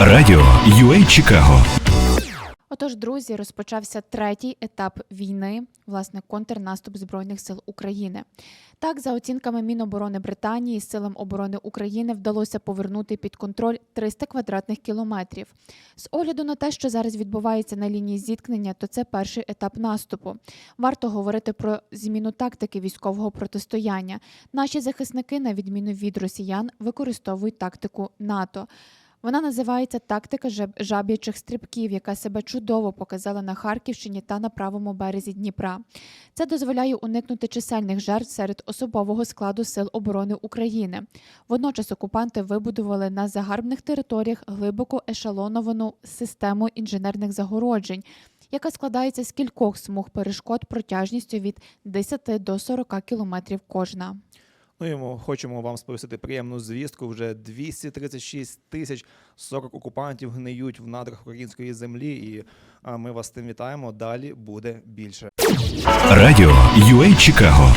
Радіо UA Чикаго Отож, друзі, розпочався третій етап війни, власне, контрнаступ збройних сил України. Так, за оцінками Міноборони Британії, силам оборони України вдалося повернути під контроль 300 квадратних кілометрів. З огляду на те, що зараз відбувається на лінії зіткнення, то це перший етап наступу. Варто говорити про зміну тактики військового протистояння. Наші захисники, на відміну від росіян, використовують тактику НАТО. Вона називається тактика жаб- жаб'ячих стрибків, яка себе чудово показала на Харківщині та на правому березі Дніпра. Це дозволяє уникнути чисельних жертв серед особового складу Сил оборони України. Водночас окупанти вибудували на загарбних територіях глибоко ешелоновану систему інженерних загороджень, яка складається з кількох смуг перешкод протяжністю від 10 до 40 кілометрів кожна. Ну і ми хочемо вам сповістити приємну звістку. Вже 236 тисяч 40 окупантів гниють в надрах української землі, і ми вас тим вітаємо. Далі буде більше. Радіо UA Чикаго